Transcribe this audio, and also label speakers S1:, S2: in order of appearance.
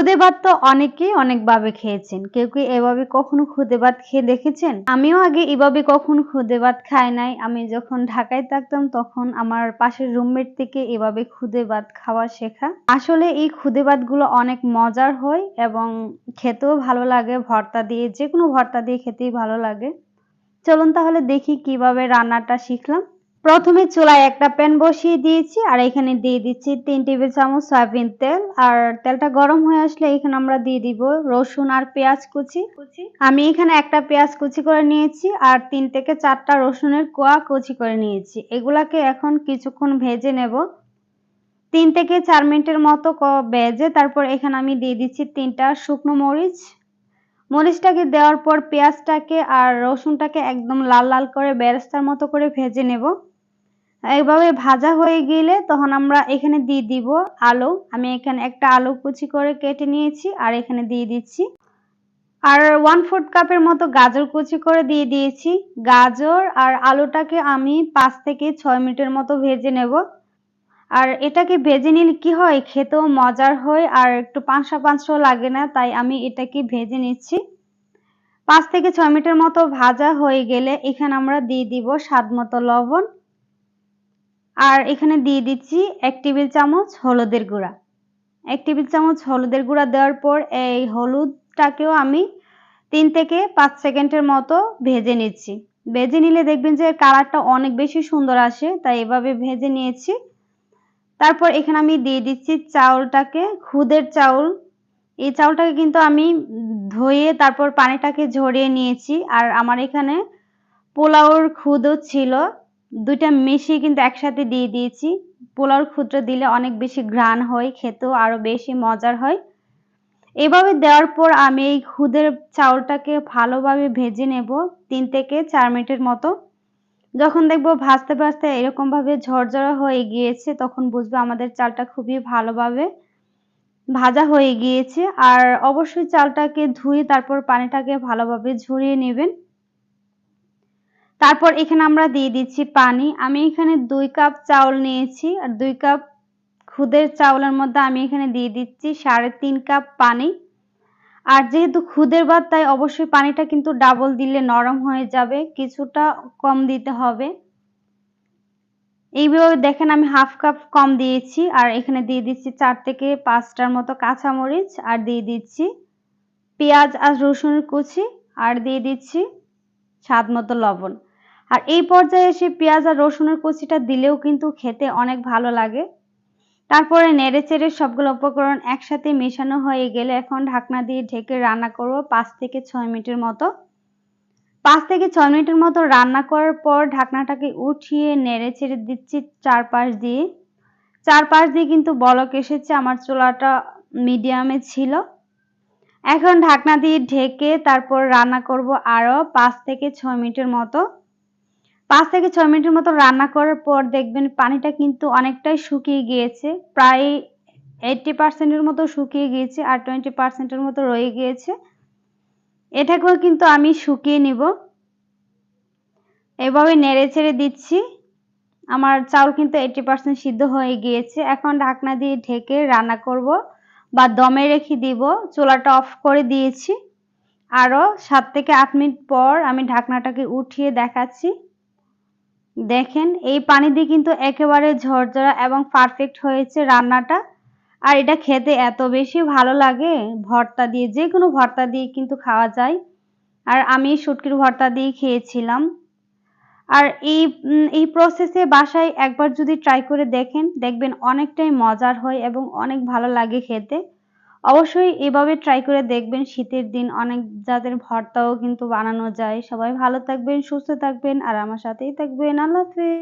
S1: খুদে ভাত তো অনেকেই অনেকভাবে খেয়েছেন। কেউ কি এভাবে কখনো খুদে ভাত খেয়ে দেখেছেন? আমিও আগে এভাবে কখনো খুদে ভাত খাই নাই। আমি যখন ঢাকায় থাকতাম তখন আমার পাশের রুমমেট থেকে এভাবে খুদে ভাত খাওয়া শেখা। আসলে এই খুদে ভাতগুলো অনেক মজার হয় এবং খেতেও ভালো লাগে। ভর্তা দিয়ে যে কোনো ভর্তা দিয়ে খেতেই ভালো লাগে। চলুন তাহলে দেখি কীভাবে রান্নাটা শিখলাম। প্রথমে চুলায় একটা প্যান বসিয়ে দিয়েছি, আর এখানে দিয়ে দিচ্ছি তিন টেবিল চামচ সয়াবিন তেল। আর তেলটা গরম হয়ে আসলে এখানে আমরা দিয়ে দিব রসুন আর পেঁয়াজ কুচি। আমি এখানে একটা পেঁয়াজ কুচি করে নিয়েছি, আর তিন থেকে চারটা রসুনের কোয়া কুচি করে নিয়েছি। এগুলাকে এখন কিছুক্ষণ ভেজে নেব। তিন থেকে চার মিনিটের মতো ভেজে তারপর এখানে আমি দিয়ে দিচ্ছি তিনটা শুকনো মরিচ। মরিচটাকে দেওয়ার পর পেঁয়াজটাকে আর রসুনটাকে একদম লাল লাল করে বেরেস্তার মতো করে ভেজে নেব। এইভাবে ভাজা হয়ে গেলে তখন আমরা এখানে দিয়ে দিব আলু। আমি এখানে একটা আলু কুচি করে কেটে নিয়েছি আর এখানে দিয়ে দিচ্ছি। আর ওয়ান ফোর্থ কাপের মতো গাজর কুচি করে দিয়ে দিয়েছি। গাজর আর আলুটাকে আমি পাঁচ থেকে ছয় মিনিটের মতো ভেজে নেব। আর এটাকে ভেজে নিলে কি হয়? খেতেও মজার হয় আর একটু পাঁচশো পাঁচশো লাগে না, তাই আমি এটাকে ভেজে নিচ্ছি। পাঁচ থেকে ছয় মিনিটের মতো ভাজা হয়ে গেলে এখানে আমরা দিয়ে দিব স্বাদ মতো লবণ। আর এখানে দিয়ে দিচ্ছি এক টেবিল চামচ হলুদের গুঁড়া। এক টেবিল চামচ হলুদের গুঁড়া দেওয়ার পর এই হলুদটাকেও আমি তিন থেকে পাঁচ সেকেন্ডের মতো ভেজে নিচ্ছি। ভেজে নিলে দেখবেন যে কালারটা অনেক বেশি সুন্দর আসে, তাই এভাবে ভেজে নিয়েছি। তারপর এখানে আমি দিয়ে দিচ্ছি চাউলটাকে, খুদের চাউল। এই চাউলটাকে কিন্তু আমি ধুয়ে তারপর পানিটাকে ঝরিয়ে নিয়েছি। আর আমার এখানে পোলাওর খুদও ছিল। দুইটা মিশিয়ে কিন্তু একসাথে দিয়ে দিয়েছি। পোলাওর খুদটা দিলে অনেক বেশি ঘ্রাণ হয়, খেতেও আরও বেশি মজার হয়। এভাবে দেওয়ার পর আমি এই খুদের চাউলটাকে ভালোভাবে ভেজে নেব তিন থেকে চার মিনিটের মতো। যখন দেখব ভাজতে ভাজতে এরকমভাবে ঝরঝরা হয়ে গিয়েছে, তখন বুঝব আমাদের চালটা খুবই ভালোভাবে ভাজা হয়ে গিয়েছে। আর অবশ্যই চালটাকে ধুয়ে তারপর পানিটাকে ভালোভাবে ঝরিয়ে নেবেন। তারপর এখানে আমরা দিয়ে দিচ্ছি পানি। আমি এখানে দুই কাপ চাউল নিয়েছি আর দুই কাপ খুদের চাউলের মধ্যে আমি এখানে দিয়ে দিচ্ছি সাড়ে তিন কাপ পানি। আর যেহেতু খুদের ভাত, তাই অবশ্যই পানিটা কিন্তু ডাবল দিলে নরম হয়ে যাবে, কিছুটা কম দিতে হবে। এইভাবে দেখেন আমি হাফ কাপ কম দিয়েছি আর এখানে দিয়ে দিচ্ছি চার থেকে পাঁচটার মতো কাঁচামরিচ আর দিয়ে দিচ্ছি পেঁয়াজ আর রসুনের কুচি আর দিয়ে দিচ্ছি স্বাদ মতো লবণ। আর এই পর্যায়ে এসে পেঁয়াজ আর রসুনের কুচিটা দিলেও কিন্তু খেতে অনেক ভালো লাগে। তারপরে নেড়ে চেড়ে সবগুলো উপকরণ একসাথে মেশানো হয়ে গেলে এখন ঢাকনা দিয়ে ঢেকে রান্না করব পাঁচ থেকে ছয় মিনিটের মতো। পাঁচ থেকে ছয় মিনিটের মতো রান্না করার পর ঢাকনাটাকে উঠিয়ে নেড়ে ছেড়ে দিচ্ছি চারপাশ দিয়ে। চারপাশ দিয়ে কিন্তু বলক এসেছে, আমার চুলাটা মিডিয়ামে ছিল। এখন ঢাকনা দিয়ে ঢেকে তারপর রান্না করব আরও পাঁচ থেকে ছয় মিনিটের মতো। পাঁচ থেকে ছয় মিনিটের মতো রান্না করার পর দেখবেন পানিটা কিন্তু অনেকটাই শুকিয়ে গিয়েছে। প্রায় এইটটি পার্সেন্টের মতো শুকিয়ে গিয়েছে আর টোয়েন্টি পার্সেন্টের মতো রয়ে গিয়েছে। এটাকেও কিন্তু আমি শুকিয়ে নিব। এভাবে নেড়ে ছেড়ে দিচ্ছি। আমার চাউল কিন্তু এইটি পার্সেন্ট সিদ্ধ হয়ে গিয়েছে। এখন ঢাকনা দিয়ে ঢেকে রান্না করব বা দমে রেখে দিব। চুলাটা অফ করে দিয়েছি। আরও সাত থেকে আট মিনিট পর আমি ঢাকনাটাকে উঠিয়ে দেখাচ্ছি। দেখেন, এই পানি দিয়ে কিন্তু একেবারে ঝরঝরা এবং পারফেক্ট হয়েছে রান্নাটা। আর এটা খেতে এত বেশি ভালো লাগে, ভর্তা দিয়ে, যে কোনো ভর্তা দিয়ে কিন্তু খাওয়া যায়। আর আমি শুটকির ভর্তা দিয়ে খেয়েছিলাম। আর এই এই প্রসেসে বাসায় একবার যদি ট্রাই করে দেখেন, দেখবেন অনেকটাই মজার হয় এবং অনেক ভালো লাগে খেতে। অবশ্যই এভাবে ট্রাই করে দেখবেন শীতের দিন। অনেক যাদের ভর্তাও কিন্তু বানানো যায়। সবাই ভালো থাকবেন, সুস্থ থাকবেন আর আমার সাথেই থাকবেন। আল্লাহ হাফেজ।